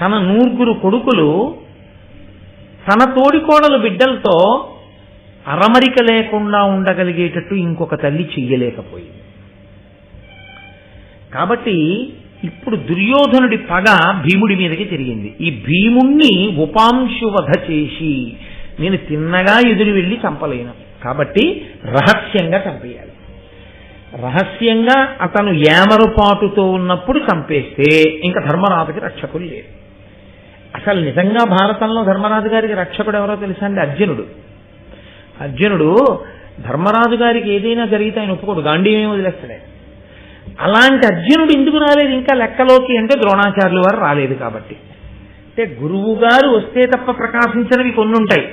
తన నూరుగురు కొడుకులు తన తోడికోడలు బిడ్డలతో అరమరిక లేకుండా ఉండగలిగేటట్టు ఇంకొక తల్లి చెయ్యలేకపోయింది. కాబట్టి ఇప్పుడు దుర్యోధనుడి పగ భీముడి మీదకి తిరిగింది. ఈ భీముణ్ణి ఉపాంశువధ చేసి నేను తిన్నగా ఎదురు వెళ్ళి చంపలేను. కాబట్టి రహస్యంగా చంపేయాలి. రహస్యంగా అతను ఏమరుపాటుతో ఉన్నప్పుడు చంపేస్తే ఇంకా ధర్మరాజుకి రక్షకులు లేరు అసలు నిజంగా భారతంలో ధర్మరాజు గారికి రక్షకుడు ఎవరో తెలుసా అండి? అర్జునుడు. అర్జునుడు ధర్మరాజు గారికి ఏదైనా జరిగితే ఆయన ఒప్పుకోడు. గాంధీయం వదిలేస్తాడే అలాంటి అర్జునుడు ఎందుకు రాలేదు? ఇంకా లెక్కలోకి అంటే ద్రోణాచార్యులు వారు రాలేదు కాబట్టి. అంటే గురువు గారు వస్తే తప్ప ప్రకాశించినవి కొన్ని ఉంటాయి.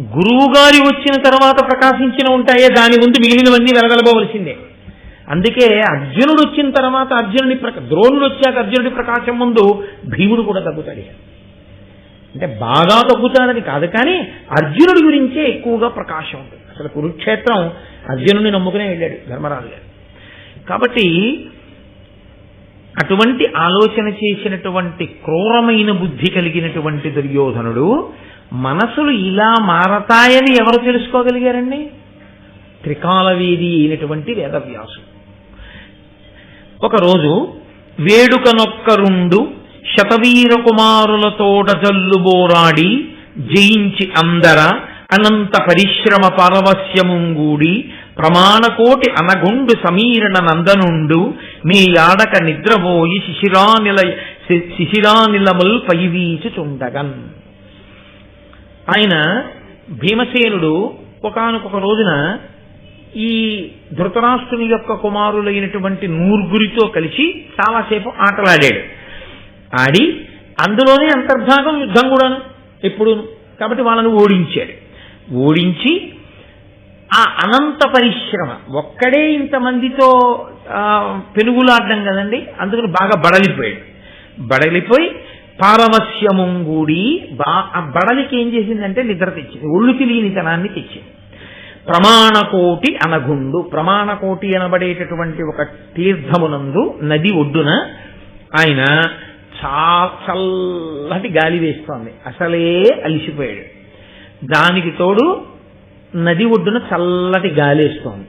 గురువు గారి వచ్చిన తర్వాత ప్రకాశించిన ఉంటాయే. దాని ముందు మిగిలినవన్నీ వెలగలబోవలసిందే. అందుకే అర్జునుడు వచ్చిన తర్వాత అర్జునుడి ప్రక ద్రోణుడు వచ్చాక అర్జునుడి ప్రకాశం ముందు భీముడు కూడా తగ్గుతాడు అంటే బాగా తగ్గుతాడని కాదు కానీ అర్జునుడి గురించే ఎక్కువగా ప్రకాశం ఉంది. అసలు కురుక్షేత్రం అర్జునుడిని నమ్ముకునే వెళ్ళాడు ధర్మరాజు గారు. కాబట్టి అటువంటి ఆలోచన చేసినటువంటి క్రూరమైన బుద్ధి కలిగినటువంటి దుర్యోధనుడు మనసులు ఇలా మారతాయని ఎవరు తెలుసుకోగలిగారండి? త్రికాలవేది అయినటువంటి వేదవ్యాసు ఒకరోజు వేడుకనొక్కరుండు శతవీర కుమారులతోట జల్లుబోరాడి జయించి అందర అనంత పరిశ్రమ పరవశ్యముంగూడి ప్రమాణకోటి అనగుండు సమీరణ నందనుండు మీ యాడక నిద్రపోయి శిశిరానిల శిశిరానిలముల్ పైవీచుచుండగన్. ఆయన భీమసేనుడు ఒకనొక రోజున ఈ ధృతరాష్ట్రుని యొక్క కుమారులైనటువంటి నూరుగురితో కలిసి చాలాసేపు ఆటలాడాడు. ఆడి అందులోనే అంతర్భాగం యుద్ధం కూడాను. ఎప్పుడూను కాబట్టి వాళ్ళను ఓడించాడు. ఓడించి ఆ అనంత పరిశ్రమ. ఒక్కడే ఇంతమందితో పెనుగులాడడం కదండి? అందుకని బాగా బడలిపోయాడు. బడలిపోయి పారవస్యముంగూడి బా ఆ బడలికి ఏం చేసిందంటే నిద్ర తెచ్చింది. ఒళ్ళు తెలియనితనాన్ని తెచ్చింది. ప్రమాణకోటి అనగుండు ప్రమాణకోటి అనబడేటటువంటి ఒక తీర్థమునందు నది ఒడ్డున ఆయన చా చల్లటి గాలి వేస్తోంది. అసలే అలిసిపోయాడు. దానికి తోడు నది ఒడ్డున చల్లటి గాలి వేస్తోంది.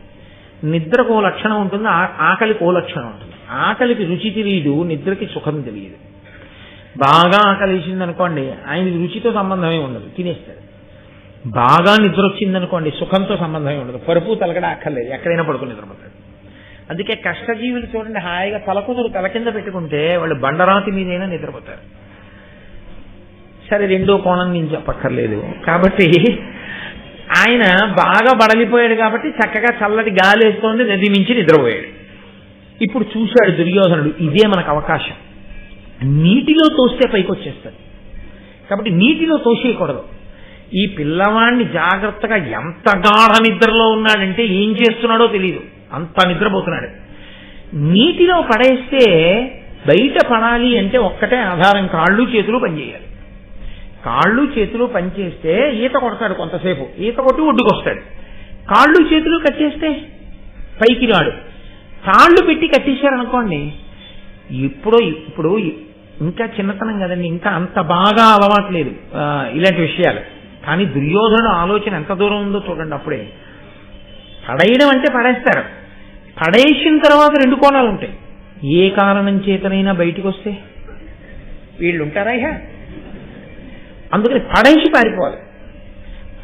నిద్రకు ఓ లక్షణం ఉంటుంది ఆ- ఆకలికి ఓ లక్షణం ఉంటుంది. ఆకలికి రుచి తెలియదు నిద్రకి సుఖం తెలియదు బాగా ఆకలి వేసింది అనుకోండి ఆయన రుచితో సంబంధమే ఉండదు తినేస్తాడు బాగా నిద్ర వచ్చిందనుకోండి సుఖంతో సంబంధమే ఉండదు. పరుపు తలకడ అక్కర్లేదు ఎక్కడైనా పడుకుని నిద్రపోతాడు. అందుకే కష్టజీవులు చూడండి హాయిగా తలకుదురు తల కింద పెట్టుకుంటే వాళ్ళు బండరాతి మీదైనా నిద్రపోతారు. సరే రెండో కోణం నేను చెప్పక్కర్లేదు. కాబట్టి ఆయన బాగా బడలిపోయాడు కాబట్టి చక్కగా చల్లటి గాలి వేస్తోంది నది మించి నిద్రపోయాడు. ఇప్పుడు చూశాడు దుర్యోధనుడు ఇదే మనకు అవకాశం. నీటిలో తోస్తే పైకొచ్చేస్తాడు. కాబట్టి నీటిలో తోసేయకూడదు. ఈ పిల్లవాడిని జాగ్రత్తగా ఎంత గాఢ నిద్రలో ఉన్నాడంటే ఏం చేస్తున్నాడో తెలియదు అంత నిద్రపోతున్నాడు. నీటిలో పడేస్తే బయట పడాలి అంటే ఒక్కటే ఆధారం కాళ్ళు చేతులు పనిచేయాలి. కాళ్ళు చేతులు పనిచేస్తే ఈత కొడతాడు కొంతసేపు. ఈత కొట్టి ఒడ్డుకొస్తాడు. కాళ్ళు చేతులు కట్టేస్తే పైకి రాడు. కాళ్ళు పెట్టి కట్టేశారనుకోండి ఇప్పుడు ఇప్పుడు ఇంకా చిన్నతనం కదండి ఇంకా అంత బాగా అలవాట్లేదు ఇలాంటి విషయాలు. కానీ దుర్యోధనుడు ఆలోచన ఎంత దూరం ఉందో చూడండి అప్పుడే. పడేయడం అంటే పడేస్తారు. పడేసిన తర్వాత రెండు కోణాలు ఉంటాయి. ఏ కారణం చేతనైనా బయటికి వస్తే? వీళ్ళు ఉంటారా ఇహ? అందుకని పడేసి పారిపోవాలి.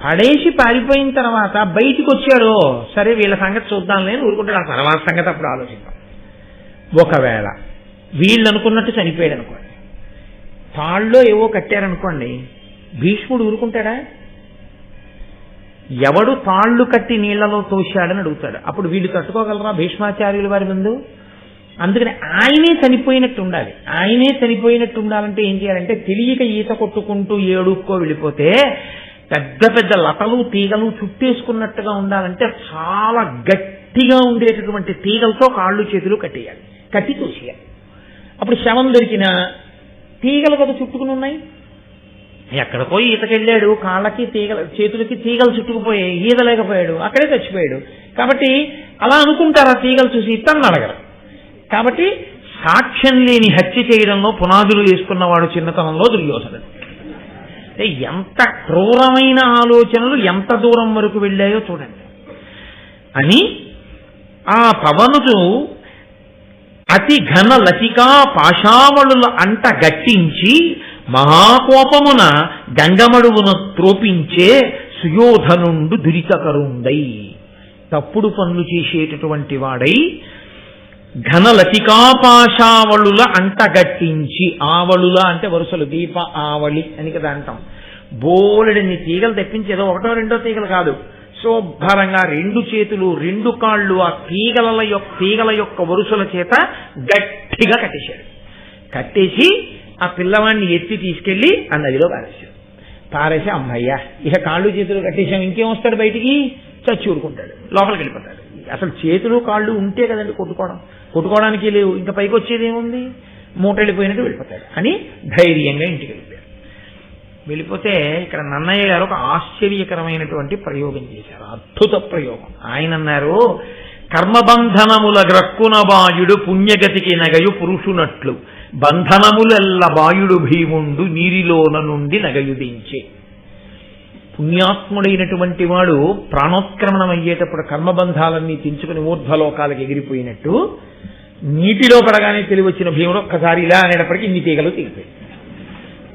పడేసి పారిపోయిన తర్వాత బయటికి వచ్చాడు సరే వీళ్ళ సంగతి చూద్దాంలే అని ఊరుకుంటాడు. ఆ తర్వాత సంగతి అప్పుడు ఆలోచిద్దాం. ఒకవేళ వీళ్ళు అనుకున్నట్టు చనిపోయాడు అనుకోండి తాళ్ళలో ఏవో కట్టారనుకోండి భీష్ముడు ఊరుకుంటాడా? ఎవడు తాళ్ళు కట్టి నీళ్ళలో తోశాడని అడుగుతాడు. అప్పుడు వీళ్ళు తట్టుకోగలరా భీష్మాచార్యుల వారి ముందు? అందుకని ఆయనే చనిపోయినట్టు ఉండాలి. ఆయనే చనిపోయినట్టు ఉండాలంటే ఏం చేయాలంటే తెలియక ఈత కొట్టుకుంటూ ఏడుక్కో వెళ్ళిపోతే పెద్ద పెద్ద లతలు తీగలు చుట్టేసుకున్నట్టుగా ఉండాలంటే చాలా గట్టిగా ఉండేటటువంటి తీగలతో కాళ్ళు చేతులు కట్టేయాలి. కట్టి తోసేయాలి. అప్పుడు శవం దొరికిన తీగలు కదా చుట్టుకుని ఉన్నాయి? ఎక్కడికో ఈతకెళ్ళాడు కాళ్ళకి తీగల చేతులకి తీగలు చుట్టుకుపోయాయి ఈదలేకపోయాడు అక్కడే చచ్చిపోయాడు. కాబట్టి అలా అనుకుంటారు ఆ తీగలు చూసి? ఇతన్ని అడగరు. కాబట్టి సాక్ష్యం లేని హత్య చేయడంలో పునాదులు వేసుకున్నవాడు చిన్నతనంలో దుర్యోధనుడు. ఎంత క్రూరమైన ఆలోచనలు ఎంత దూరం వరకు వెళ్ళాయో చూడండి. అని ఆ పవనుడు అతి ఘన లతికా పాషావళుల అంట గట్టించి మహాకోపమున గంగమడువున త్రోపించే సుయోధనుండు దురితకరుండై. తప్పుడు పనులు చేసేటటువంటి వాడై ఘన లతికాపాశావళుల అంటగట్టించి ఆవళుల అంటే వరుసలు దీప ఆవళి అని కదా అంటాం. బోలెడిని తీగలు తెప్పించి ఏదో ఒకటో రెండో తీగలు కాదు. శుభ్రంగా రెండు చేతులు రెండు కాళ్ళు ఆ తీగల యొక్క తీగల యొక్క వరుసల చేత గట్టిగా కట్టేశాడు. కట్టేసి ఆ పిల్లవాడిని ఎత్తి తీసుకెళ్ళి ఆ నదిలో పారేశాడు. పారేసి అమ్మయ్యా ఇక కాళ్ళు చేతులు కట్టేశాం ఇంకేం వస్తాడు బయటికి? చచ్చి ఊరుకుంటాడు లోపలికి వెళ్ళిపోతాడు. అసలు చేతులు కాళ్ళు ఉంటే కదండి కొట్టుకోవడం. కొట్టుకోవడానికి లేవు ఇంకా పైకి వచ్చేది ఏముంది? మూట వెళ్ళిపోయినట్టు వెళ్ళిపోతాడు. అని ధైర్యంగా ఇంటికి వెళ్ళిపోయాడు. వెళ్ళిపోతే ఇక్కడ నన్నయ్య గారు ఒక ఆశ్చర్యకరమైనటువంటి ప్రయోగం చేశారు. అద్భుత ప్రయోగం. ఆయన అన్నారు కర్మబంధనముల గ్రక్కున బాయుడు పుణ్యగతికి నగయు పురుషునట్లు. బంధనములెల్ల బాయుడు భీముండు నీరిలోన నుండి నగయుదించే పుణ్యాత్ముడైనటువంటి వాడు ప్రాణోత్క్రమణం అయ్యేటప్పుడు కర్మబంధాలన్నీ తెంచుకుని ఊర్ధ్వలోకాలకు ఎగిరిపోయినట్టు నీటిలో పడగానే తెలివచ్చిన భీముడు ఒక్కసారి ఇలా అనేటప్పటికీ ఇన్ని తీగలు తెగిపోయి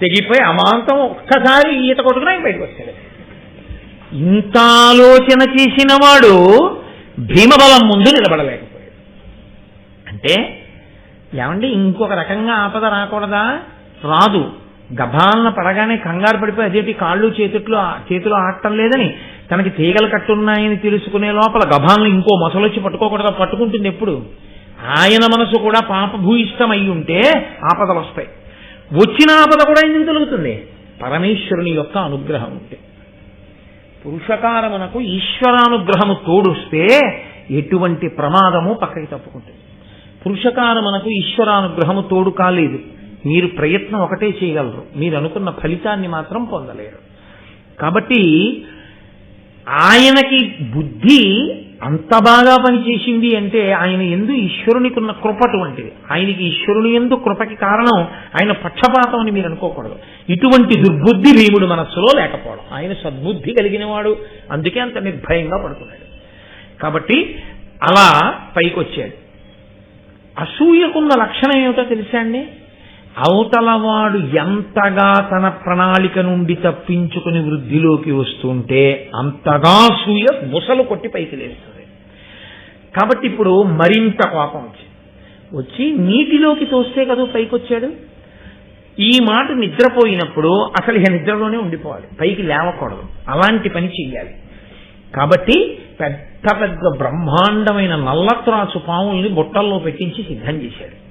తెగిపోయి అమాంతం ఒక్కసారి ఈత కొట్టుకుని ఆయన బయటకు వచ్చాడు. ఇంత ఆలోచన చేసిన వాడు భీమబలం ముందు నిలబడలేకపోయాడు. అంటే ఏమండి ఇంకొక రకంగా ఆపద రాకూడదా? రాదు. గభాలన పడగానే కంగారు పడిపోయి అదేంటి కాళ్ళు చేతుట్లో చేతిలో ఆడటం లేదని తనకి తీగలు కట్టున్నాయని తెలుసుకునే లోపల గభాలను ఇంకో మొసలొచ్చి పట్టుకోకూడదా? పట్టుకుంటుంది ఎప్పుడు. ఆయన మనసు కూడా పాపభూయిష్టం అయి ఉంటే ఆపదలు వస్తాయి వచ్చిన ఆపద కూడా ఎందుకు తొలుగుతుంది? పరమేశ్వరుని యొక్క అనుగ్రహం ఉంటే. పురుషకారమునకు ఈశ్వరానుగ్రహము తోడుస్తే ఎటువంటి ప్రమాదము పక్కకి తప్పుకుంటుంది. పురుషకారమునకు ఈశ్వరానుగ్రహము తోడు కాలేదు. మీరు ప్రయత్నం ఒకటే చేయగలరు. మీరు అనుకున్న ఫలితాన్ని మాత్రం పొందలేరు. కాబట్టి ఆయనకి బుద్ధి అంత బాగా పనిచేసింది అంటే ఆయన ఎందు ఈశ్వరునికి ఉన్న కృప అటువంటిది. ఆయనకి ఈశ్వరుని ఎందు కృపకి కారణం ఆయన పక్షపాతం అని మీరు అనుకోకూడదు. ఇటువంటి దుర్బుద్ధి భీముడు మనస్సులో లేకపోవడం. ఆయన సద్బుద్ధి కలిగిన వాడు అందుకే అంత నిర్భయంగా పడుతున్నాడు. కాబట్టి అలా పైకి వచ్చాడు అసూయకున్న లక్షణం ఏమిటో తెలుసా అండి? అవతలవాడు ఎంతగా తన ప్రణాళిక నుండి తప్పించుకుని వృద్ధిలోకి వస్తుంటే అంతగా సూయ ముసలు కొట్టి పైకి లేస్తుంది. కాబట్టి ఇప్పుడు మరింత కోపం వచ్చింది. వచ్చి నీటిలోకి తోస్తే కదా పైకి వచ్చాడు ఈ మాట నిద్రపోయినప్పుడు అసలు ఇక నిద్రలోనే ఉండిపోవాలి. పైకి లేవకూడదు. అలాంటి పని చెయ్యాలి. కాబట్టి పెద్ద పెద్ద బ్రహ్మాండమైన నల్లత్రాసు పాముల్ని బుట్టల్లో పెట్టించి సిద్ధం చేశాడు.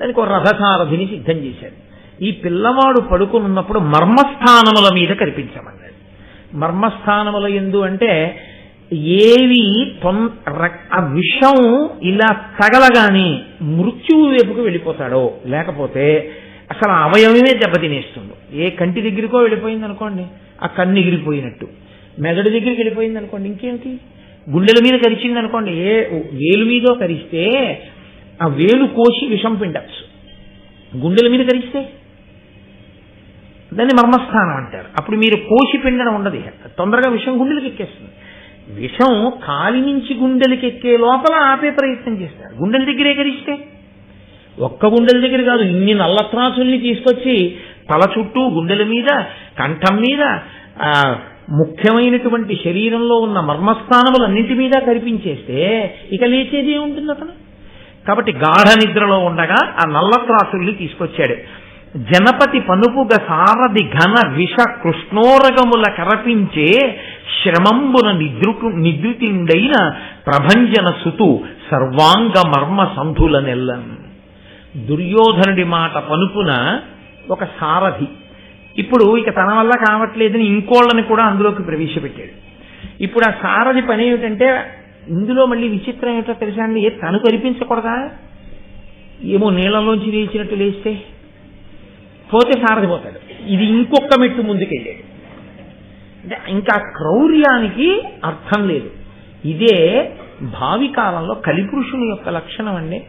దానికి ఒక రథసారథిని సిద్ధం చేశాడు. ఈ పిల్లవాడు పడుకునున్నప్పుడు మర్మస్థానముల మీద కనిపించమన్నాడు. మర్మస్థానముల ఎందు అంటే ఏవి తొం- ఆ విషం ఇలా తగలగానే మృత్యువు వైపుకు వెళ్ళిపోతాడో లేకపోతే అసలు అవయవమే దెబ్బతినేస్తుంది. ఏ కంటి దగ్గరికో వెళ్ళిపోయింది అనుకోండి ఆ కన్ను ఎగిరిపోయినట్టు. మెదడు దగ్గరికి వెళ్ళిపోయింది అనుకోండి ఇంకేంటి? గుండెల మీద కరిచింది అనుకోండి ఏ వేలు మీదో కరిస్తే ఆ వేలు కోసి విషం పిండచ్చు. గుండెల మీద కరిస్తే? దాన్ని మర్మస్థానం అంటారు. అప్పుడు మీరు కోసి పిండడం ఉండదు తొందరగా విషం గుండెలకు ఎక్కేస్తుంది. విషం కాలి నుంచి గుండెలకి ఎక్కే లోపల ఆపే ప్రయత్నం చేస్తారు. గుండెల దగ్గరే కరిస్తే? ఒక్క గుండెల దగ్గర కాదు ఇన్ని నల్లత్రాసుల్ని తీసుకొచ్చి తల చుట్టూ గుండెల మీద కంఠం మీద ముఖ్యమైనటువంటి శరీరంలో ఉన్న మర్మస్థానములన్నింటి మీద కనిపించేస్తే ఇక లేచేది ఏముంటుంది అతను? కాబట్టి గాఢ నిద్రలో ఉండగా ఆ నల్ల త్రాసుల్ని తీసుకొచ్చాడు. జనపతి పనుపుగ సారథి ఘన విష కృష్ణోరగముల కరపించే శ్రమంబున నిద్రుకు నిద్రుతిండైన ప్రభంజన సుతు సర్వాంగ మర్మ సంధుల నెల్లం దుర్యోధనుడి మాట పనుపున ఒక సారథి ఇప్పుడు ఇక తన వల్ల కావట్లేదని ఇంకోళ్ళని కూడా అందులోకి ప్రవేశపెట్టాడు. ఇప్పుడు ఆ సారథి పని ఏమిటంటే ఇందులో మళ్ళీ విచిత్రం ఏమిటో తెలుసా అండి? తను కనిపించకూడదా? ఏమో నీళ్ళలోంచి లేచినట్టు లేస్తే. పోతే సారథి పోతాడు. ఇది ఇంకొక మెట్టు ముందుకెళ్ళాడు. అంటే ఇంకా క్రౌర్యానికి అర్థం లేదు. ఇదే భావి కాలంలో కలిపురుషుని యొక్క లక్షణం అండి.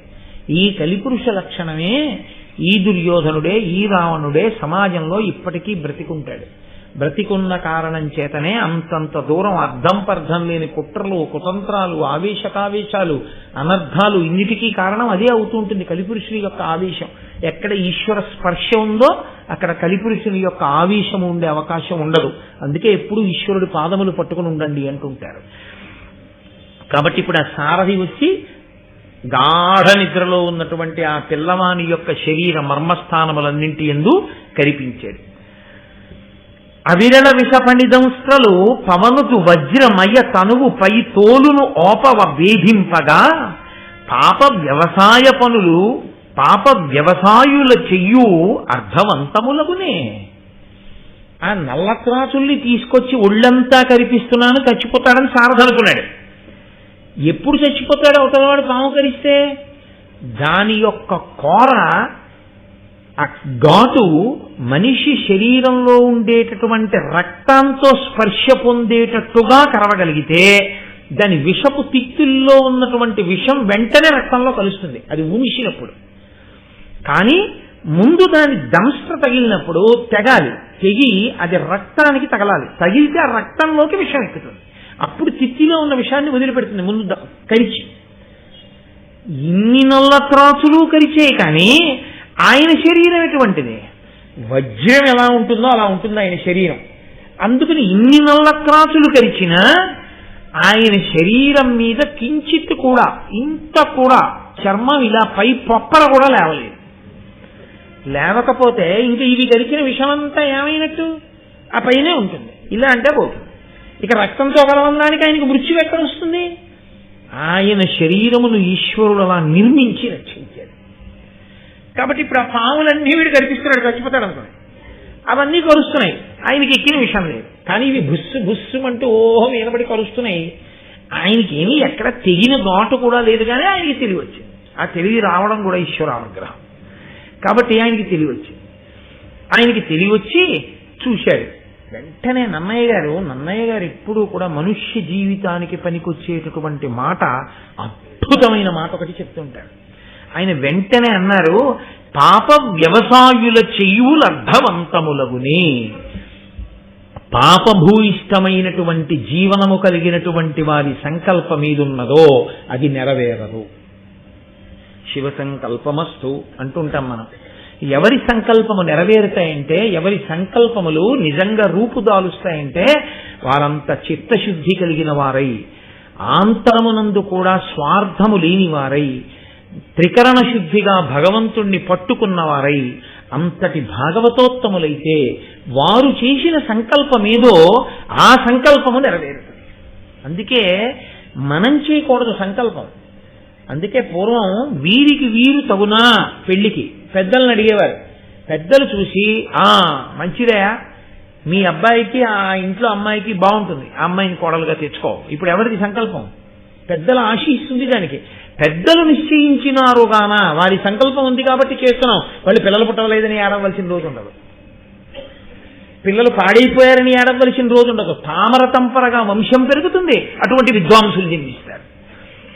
ఈ కలిపురుష లక్షణమే ఈ దుర్యోధనుడే ఈ రావణుడే సమాజంలో ఇప్పటికీ బ్రతికుంటాడు. బ్రతికున్న కారణం చేతనే అంతంత దూరం అర్థం పర్థం లేని కుట్రలు కుతంత్రాలు ఆవేశకావేశాలు అనర్థాలు ఇన్నిటికీ కారణం అదే అవుతుంటుంది కలిపురుషుని యొక్క ఆవేశం. ఎక్కడ ఈశ్వర స్పర్శ ఉందో అక్కడ కలిపురుషుని యొక్క ఆవేశం ఉండే అవకాశం ఉండదు. అందుకే ఎప్పుడు ఈశ్వరుడి పాదములు పట్టుకుని ఉండండి అంటుంటారు. కాబట్టి ఇప్పుడు ఆ సారథి వచ్చి గాఢ నిద్రలో ఉన్నటువంటి ఆ పిల్లవాని యొక్క శరీర మర్మస్థానములన్నింటి ఎందు కరిపించాడు అవిరళ విషపణిదంస్త్రలు పవనుతు వజ్రమయ తనువు పై తోలును ఓపవ వేధింపగా పాప వ్యవసాయ పనులు పాప వ్యవసాయుల చెయ్యు అర్థవంతములగునే. ఆ నల్లత్రాసుల్ని తీసుకొచ్చి ఒళ్ళంతా కరిపిస్తున్నాను చచ్చిపోతాడని సారథనుకున్నాడు. ఎప్పుడు చచ్చిపోతాడు అవతలవాడు పాము దాని యొక్క కోర ఆ ఘాటు మనిషి శరీరంలో ఉండేటటువంటి రక్తంతో స్పర్శ పొందేటట్టుగా కరవగలిగితే దాని విషపు తిత్తుల్లో ఉన్నటువంటి విషం వెంటనే రక్తంలో కలుస్తుంది. అది ఉంచినప్పుడు కానీ ముందు దాని దంష్ట్ర తగిలినప్పుడు తెగాలి. తెగి అది రక్తానికి తగలాలి. తగిలితే ఆ రక్తంలోకి విషం ఎక్కుతుంది. అప్పుడు చిత్తిలో ఉన్న విషయాన్ని వదిలిపెడుతుంది. ముందు కరిచి. ఇన్ని నల్ల త్రాసులు కరిచే కానీ ఆయన శరీరం ఎటువంటిది? వజ్రం ఎలా ఉంటుందో అలా ఉంటుంది ఆయన శరీరం. అందుకని ఇన్ని నల్ల త్రాసులు కరిచినా ఆయన శరీరం మీద కించిత్ కూడా ఇంత కూడా చర్మం ఇలా పై పొప్పర కూడా లేవలేదు. లేవకపోతే ఇంక ఇవి గరిచిన విషమంతా ఏమైనట్టు? ఆ పైనే ఉంటుంది. ఇలా అంటే పోతుంది. ఇక రక్తంతో కలవడానికి ఆయనకు మృత్యు ఎక్కడ వస్తుంది? ఆయన శరీరమును ఈశ్వరుడు అలా నిర్మించి రక్షించాడు. కాబట్టి ఇప్పుడు ఆ పాములన్నీ వీడు కనిపిస్తున్నాడు చచ్చిపోతాడు అనుకోండి. అవన్నీ కరుస్తున్నాయి. ఆయనకి ఎక్కిన విషయం లేదు. కానీ ఇవి బుస్సు బుస్సు అంటూ ఓహో మీదపడి కరుస్తున్నాయి. ఆయనకి ఏమీ ఎక్కడ తెగిన ఘాటు కూడా లేదు కానీ ఆయనకి తెలివి వచ్చింది ఆ తెలివి రావడం కూడా ఈశ్వర అనుగ్రహం. కాబట్టి ఆయనకి తెలివి వచ్చింది ఆయనకి తెలివి వచ్చి చూశాడు. వెంటనే నన్నయ్య గారు నన్నయ్య గారు ఎప్పుడూ కూడా మనుష్య జీవితానికి పనికొచ్చేటటువంటి మాట అద్భుతమైన మాట ఒకటి చెప్తుంటాడు ఆయన వెంటనే అన్నారు పాప వ్యవసాయుల చెయ్యులు అర్థవంతములగునే. పాపభూయిష్టమైనటువంటి జీవనము కలిగినటువంటి వారి సంకల్పం ఏదున్నదో అది నెరవేరదు. శివ సంకల్పమస్తు అంటుంటాం మనం. ఎవరి సంకల్పము నెరవేరుతాయంటే ఎవరి సంకల్పములు నిజంగా రూపుదాలుస్తాయంటే వారంత చిత్తశుద్ధి కలిగిన వారై ఆంతరమునందు కూడా స్వార్థము లేని వారై త్రికరణ శుద్ధిగా భగవంతుణ్ణి పట్టుకున్నవారై అంతటి భాగవతోత్తములైతే వారు చేసిన సంకల్పమేదో ఆ సంకల్పము నెరవేరుతుంది. అందుకే మనం చేయకూడదు సంకల్పం. అందుకే పూర్వం వీరికి వీరు తగునా పెళ్ళికి పెద్దలను అడిగేవారు. పెద్దలు చూసి ఆ మంచిదయా మీ అబ్బాయికి ఆ ఇంట్లో అమ్మాయికి బాగుంటుంది. ఆ అమ్మాయిని కోడలుగా తెచ్చుకో. ఇప్పుడు ఎవరిది సంకల్పం? పెద్దలు ఆశిస్తుంది దానికి. పెద్దలు నిశ్చయించినారు గాన వారి సంకల్పం ఉంది కాబట్టి చేస్తున్నాం. వాళ్ళు పిల్లలు పుట్టవలేదని ఏడవలసిన రోజు ఉండదు. పిల్లలు పాడైపోయారని ఏడవలసిన రోజు ఉండదు. తామర తంపరగా వంశం పెరుగుతుంది. అటువంటి విద్వాంసులు జన్మిస్తారు.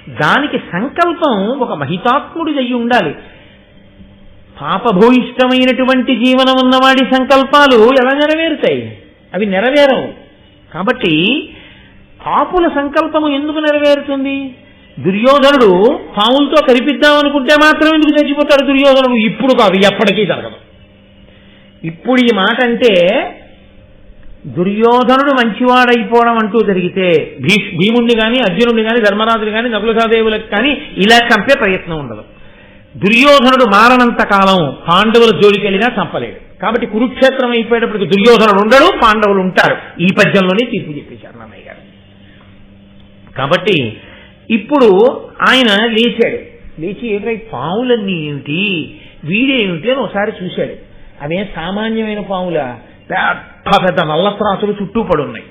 దానికి సంకల్పం ఒక మహితాత్ముడి అయి ఉండాలి. పాపభూయిష్టమైనటువంటి జీవనం ఉన్నవాడి సంకల్పాలు ఎలా నెరవేరుతాయి? అవి నెరవేరవు. కాబట్టి పాపుల సంకల్పము ఎందుకు నెరవేరుతుంది? దుర్యోధనుడు పాములతో కరిపిద్దాం అనుకుంటే మాత్రం ఎందుకు చచ్చిపోతాడు దుర్యోధనుడు? ఇప్పుడు కాదు ఎప్పటికీ జరగదు. ఇప్పుడు ఈ మాట అంటే దుర్యోధనుడు మంచివాడైపోవడం అంటూ జరిగితే భీష్ భీముణ్ణి కానీ అర్జునుడిని కానీ ధర్మరాజుని కానీ నకులసాదేవులకు కానీ ఇలా చంపే ప్రయత్నం ఉండదు. దుర్యోధనుడు మారనంత కాలం పాండవుల జోలికెళ్ళినా చంపలేడు. కాబట్టి కురుక్షేత్రం అయిపోయేటప్పటికి దుర్యోధనుడు ఉండడు పాండవులు ఉంటారు. ఈ పద్యంలోనే తీర్పు చెప్పేశారు నాన్నయ్య గారు. కాబట్టి ఇప్పుడు ఆయన లేచాడు. లేచి ఏమిటై పావులన్నీ ఏమిటి? వీడేమిటి అని ఒకసారి చూశాడు. అవే సామాన్యమైన పావులా? పెద్ద పెద్ద నల్లత్రాసులు చుట్టూ పడున్నాయి.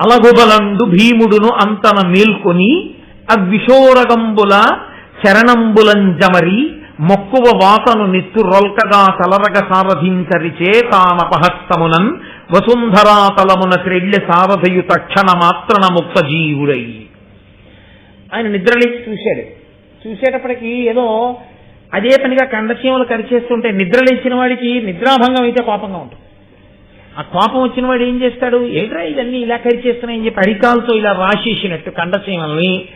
అలగుబలండు భీముడును అంతన మేల్కొని అవిషోరగంబుల చరణంబులంజమరి మొక్కువ వాతను నిత్తు రొల్కగా తలరగ సారథించరిచే తానపహస్తమునన్ వసుంధరాతలమున త్రెళ్ళె సారథయు తక్షణ మాత్రన ముక్త జీవుడై. ఆయన నిద్రలేచి చూశాడు. చూసేటప్పటికి ఏదో అదే పనిగా కండచీమలు కరిచేస్తుంటే నిద్రలేచిన వాడికి నిద్రాభంగం అయితే కోపంగా ఉంటుంది. ఆ కోపం వచ్చిన వాడు ఏం చేస్తాడు? ఏంట్రా ఇవన్నీ ఇలా కరిచేస్తున్నాయని చెప్పి అరికాలతో ఇలా రాసేసినట్టు కండసీమల్ని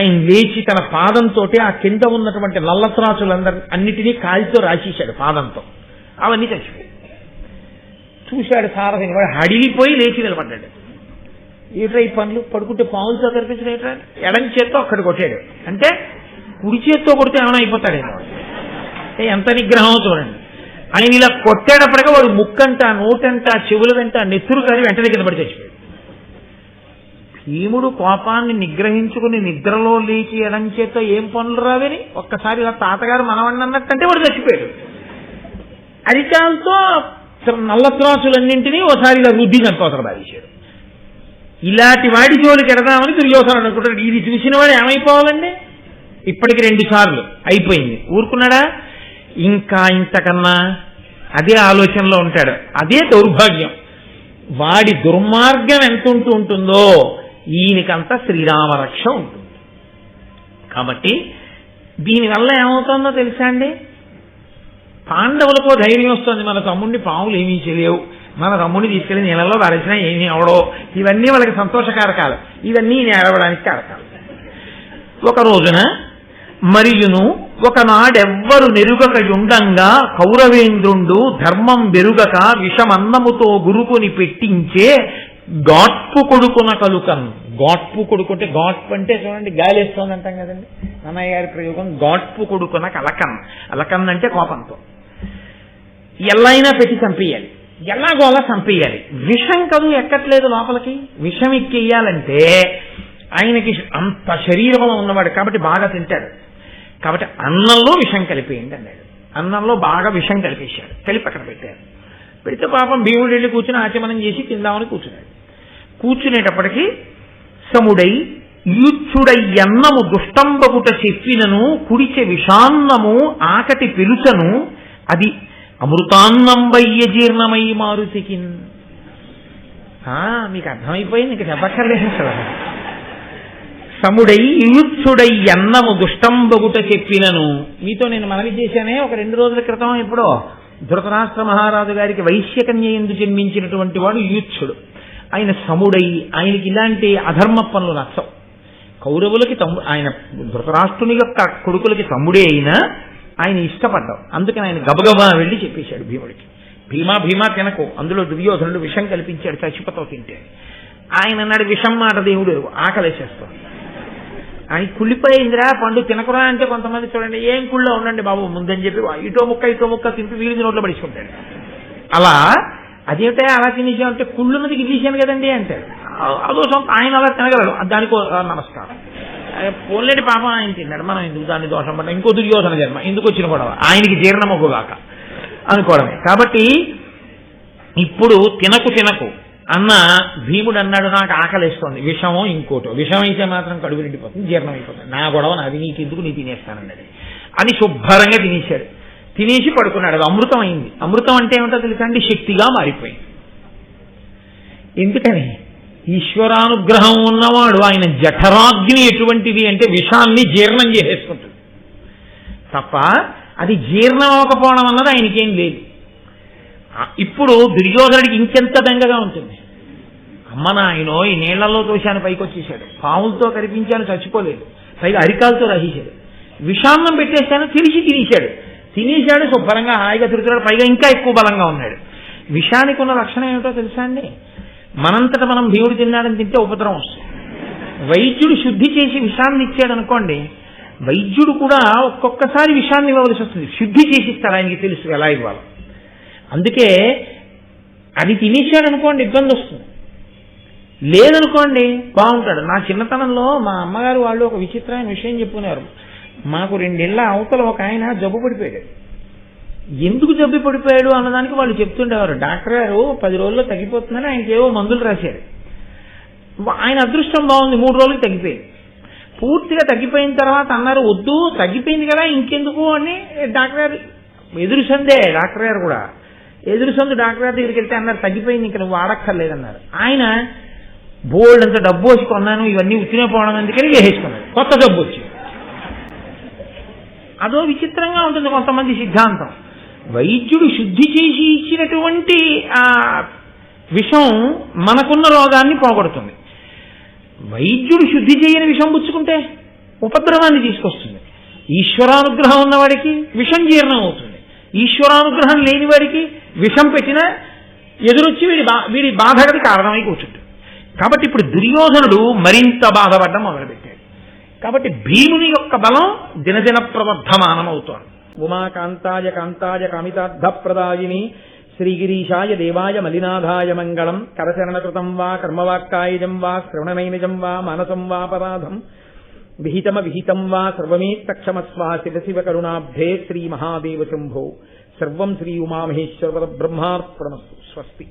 ఆయన లేచి తన పాదంతో ఆ కింద ఉన్నటువంటి నల్లత్రాసులందరి అన్నిటినీ కాలితో రాసేశాడు పాదంతో. అవన్నీ చచ్చిపోయి చూశాడు సారథిని వాడు హడిలిపోయి లేచి నిలబడ్డాడు. ఏట్రా ఈ పనులు? పడుకుంటే పావులతో కనిపించిన ఏట్రా? ఎడం చేత్తో అక్కడ కొట్టాడు. అంటే కుడి చేత్తో కొడితే ఏమైనా అయిపోతాడేమో. ఎంత నిగ్రహం చూడండి. ఆయన ఇలా కొట్టాడప్పటికే వాడు ముక్కంట నోటంట చెవుల వెంట నెత్తురు కానీ వెంటనే కింద పడి చచ్చిపోయాడు. భీముడు కోపాన్ని నిగ్రహించుకుని నిద్రలో లేచి ఎడం చేత్తో ఏం పనులు రావని? ఒక్కసారి ఇలా తాతగారు మనవణ్ణి అన్నట్టంటే వాడు చచ్చిపోయాడు. అరికాలతో నల్ల త్రాసులన్నింటినీ ఓసారి ఇలా రుద్ది చంపవసరం బాధించాడు ఇలాంటి వాడి జోలికి ఎడదామని దుర్యోధనుడు అనుకుంటాడు. ఇది చూసిన వాడు ఏమైపోవాలండి? ఇప్పటికి రెండు సార్లు అయిపోయింది. ఊరుకున్నాడా? ఇంకా ఇంతకన్నా అదే ఆలోచనలో ఉంటాడు. అదే దౌర్భాగ్యం. వాడి దుర్మార్గం ఎంత ఉంటూ ఉంటుందో ఈయనకంతా శ్రీరామరక్ష ఉంటుంది. కాబట్టి దీనివల్ల ఏమవుతుందో తెలుసా అండి? పాండవులకో ధైర్యం వస్తుంది. మన తమ్ముడిని పాములు ఏమీ చేయలేవు. మన తమ్ముడిని తీసుకెళ్ళి నీళ్ళలో వారేసినా ఏమీ అవడో. ఇవన్నీ వాళ్ళకి సంతోషకారకాలు. ఇవన్నీ నేడవడానికి కారకాలు. ఒక రోజున మరియును ఒకనాడెవ్వరు నెరుగక యుండంగా కౌరవేంద్రుండు ధర్మం వెరుగక విషమన్నముతో గురుకుని పెట్టించే గాట్పు కొడుకున కలుకన్. గాట్పు కొడుకు అంటే గాట్పు అంటే చూడండి గాలేస్తోంది అంటాం కదండి. అన్నయ్య గారి ప్రయోగం గాట్పు కొడుకున కలకన్. అలకన్ అంటే కోపంతో. ఎల్లైనా పెట్టి చంపేయాలి. ఎలాగోలా చంపేయాలి. విషం కదు ఎక్కట్లేదు లోపలికి. విషం ఎక్కేయాలంటే ఆయనకి అంత శరీరంలో ఉన్నవాడు కాబట్టి బాగా తింటాడు. కాబట్టి అన్నంలో విషం కలిపేయండి అన్నాడు. అన్నంలో బాగా విషం కలిపేశాడు. కలిపి అక్కడ పెట్టారు. పెడితే పాపం భీముడు వెళ్ళి కూర్చుని ఆచమనం చేసి తిందామని కూర్చున్నాడు. కూర్చునేటప్పటికి సముడై యూచ్చుడై అన్నము దుష్టంబగుట చెప్పినను కుడిచె విషాన్నము ఆకటి పిలుచను అది అమృతాన్నంబయ్య జీర్ణమై మారుతికిన్. ఆ, మీకు అర్థమైపోయింది ఇంక చెప్పక్కర్లేదు అసలు. సముడై ఇయుత్సుడై అన్నము దుష్టంబగుట చెప్పినను. మీతో నేను మనవి చేశానే ఒక రెండు రోజుల క్రితం ఎప్పుడో ధృతరాష్ట్ర మహారాజు గారికి వైశ్యకన్య ఎందు జన్మించినటువంటి వాడు యూత్సుడు ఆయన సముడై ఆయనకి ఇలాంటి అధర్మ పనులు నచ్చవు. కౌరవులకి తమ్ముడు ఆయన ధృతరాష్ట్రుని యొక్క కొడుకులకి తమ్ముడే అయినా ఆయన ఇష్టపడ్డావు. అందుకని ఆయన గబగబా వెళ్ళి చెప్పేశాడు భీముడికి. భీమా భీమా తినకు. అందులో దుర్యోధనుడు విషం కల్పించాడు చచ్చిపోతావు తింటే. ఆయన అన్నాడు విషం మాట దేవుడు ఆకలేసేస్తాడు. ఆయన కుళ్ళిపోయిందిరా పండు తినకురా అంటే కొంతమంది చూడండి ఏం కుళ్ళో ఉండండి బాబు ముందని చెప్పి ఇటో ముక్క ఇటో ముక్క తింపి వీడి నోట్లో పడుచుకుంటాడు అలా అదేమిటా అలా తినేసాం అంటే కుళ్ళున్నది గిల్లేశాను కదండి అంటాడు అదో సొంత ఆయన అలా తినగలడు. దానికో నమస్కారం. పోలేడి పాపం ఆయన తిన్నాడు. మనం ఎందుకు దాన్ని దోషం పడ్డా? ఇంకో దుర్యోధన జన్మ. ఎందుకు వచ్చిన గొడవ? ఆయనకి జీర్ణమొగ్గుగాక అనుకోవడమే. కాబట్టి ఇప్పుడు తినకు తినకు అన్న భీముడు అన్నాడు నాకు ఆకలిస్తోంది. విషమో ఇంకోటో. విషం అయితే మాత్రం కడుపు నిండిపోతుంది జీర్ణం అయిపోతుంది నా గొడవ నాది నీకు ఎందుకు నీ తినేస్తానన్నాడు అని శుభ్రంగా తినేశాడు. తినేసి పడుకున్నాడు. అది అమృతం అయింది అమృతం అంటే ఏమిటో తెలుసండి శక్తిగా మారిపోయింది. ఎందుకని? ఈశ్వరానుగ్రహం ఉన్నవాడు ఆయన జఠరాగ్ని ఎటువంటిది అంటే విషాన్ని జీర్ణం చేసేసుకుంటుంది తప్ప అది జీర్ణం అవ్వకపోవడం అన్నది ఆయనకేం లేదు. ఇప్పుడు దుర్యోధనుడికి ఇంకెంత దంగగా ఉంటుంది? అమ్మ నాయనో ఈ నీళ్ళలో దోషాన్ని పైకి వచ్చేసాడు పాములతో కనిపించాను చచ్చిపోలేదు. పైగా అరికాలతో రహించాడు విషాన్నం పెట్టేస్తాను తెలిసి తినేశాడు. తినేశాడు శుభ్రంగా హాయిగా తిరుగుతున్నాడు పైగా ఇంకా ఎక్కువ బలంగా ఉన్నాడు. విషానికి ఉన్న లక్షణం ఏమిటో తెలుసా అండి? మనంతట మనం భీముడు తిన్నాడని తింటే ఉపద్రవం వస్తుంది. వైద్యుడు శుద్ధి చేసి విషాన్ని ఇచ్చాడు అనుకోండి వైద్యుడు కూడా ఒక్కొక్కసారి విషాన్ని ఇవ్వవలసి వస్తుంది. శుద్ధి చేసి ఇస్తాడు ఆయనకి తెలుసు ఎలా ఇవ్వాలి. అందుకే అది తినేశాడు అనుకోండి ఇబ్బంది వస్తుంది. లేదనుకోండి బాగుంటాడు. నా చిన్నతనంలో మా అమ్మగారు వాళ్ళు ఒక విచిత్రమైన విషయం చెప్పుకున్నారు. మాకు రెండేళ్ళ అవతల ఒక ఆయన జబ్బు పడిపోయాడు. ఎందుకు జబ్బు పడిపోయాడు అన్నదానికి వాళ్ళు చెప్తుండేవారు. డాక్టర్ గారు పది రోజుల్లో తగ్గిపోతుందని ఆయనకి ఏవో మందులు రాశారు. ఆయన అదృష్టం బాగుంది మూడు రోజులు తగ్గిపోయింది. పూర్తిగా తగ్గిపోయిన తర్వాత అన్నారు వద్దు తగ్గిపోయింది కదా ఇంకెందుకు? అని డాక్టర్ గారు ఎదురు సందే డాక్టర్ గారు కూడా. ఎదురు సందు డాక్టర్ గారి దగ్గరికి వెళ్తే అన్నారు తగ్గిపోయింది ఇంకా నువ్వు వాడక్కర్లేదన్నారు. ఆయన బోల్డ్ అంత డబ్బు వచ్చి కొన్నాను ఇవన్నీ ఉత్తినే పోవడం అందుకని వేసేసుకున్నాను కొత్త డబ్బు వచ్చి. అదో విచిత్రంగా ఉంటుంది కొంతమంది సిద్ధాంతం. వైద్యుడు శుద్ధి చేసి ఇచ్చినటువంటి ఆ విషం మనకున్న రోగాన్ని పోగొడుతుంది. వైద్యుడు శుద్ధి చేయని విషం పుచ్చుకుంటే ఉపద్రవాన్ని తీసుకొస్తుంది. ఈశ్వరానుగ్రహం ఉన్నవాడికి విషం జీర్ణం అవుతుంది ఈశ్వరానుగ్రహం లేని వాడికి విషం పెట్టినా ఎదురొచ్చి వీడి బా వీడి బాధగది కారణమై కూర్చుంటుంది. కాబట్టి ఇప్పుడు దుర్యోధనుడు మరింత బాధపడడం మొదలుపెట్టాడు. కాబట్టి భీముని యొక్క బలం దినదిన ప్రవర్ధమానమవుతోంది. ఉమాకాంతాయ కాంతాయ కామితార్థప్రదాయిని శ్రీగిరీశాయ దేవాయ మలినాథాయ మంగళం కరచరణకృతం వా కర్మవాక్కాయుజం వా శ్రవణనైనజం వా మనసం వాపరాధం విహితమ విహితం వా సర్వమేత్తక్షమస్వా శివశివ శివ కరుణాబ్ధే శ్రీ మహాదేవ శంభో. సర్వం శ్రీ ఉమామహేశ్వర బ్రహ్మార్పణమస్తు. స్వస్తి.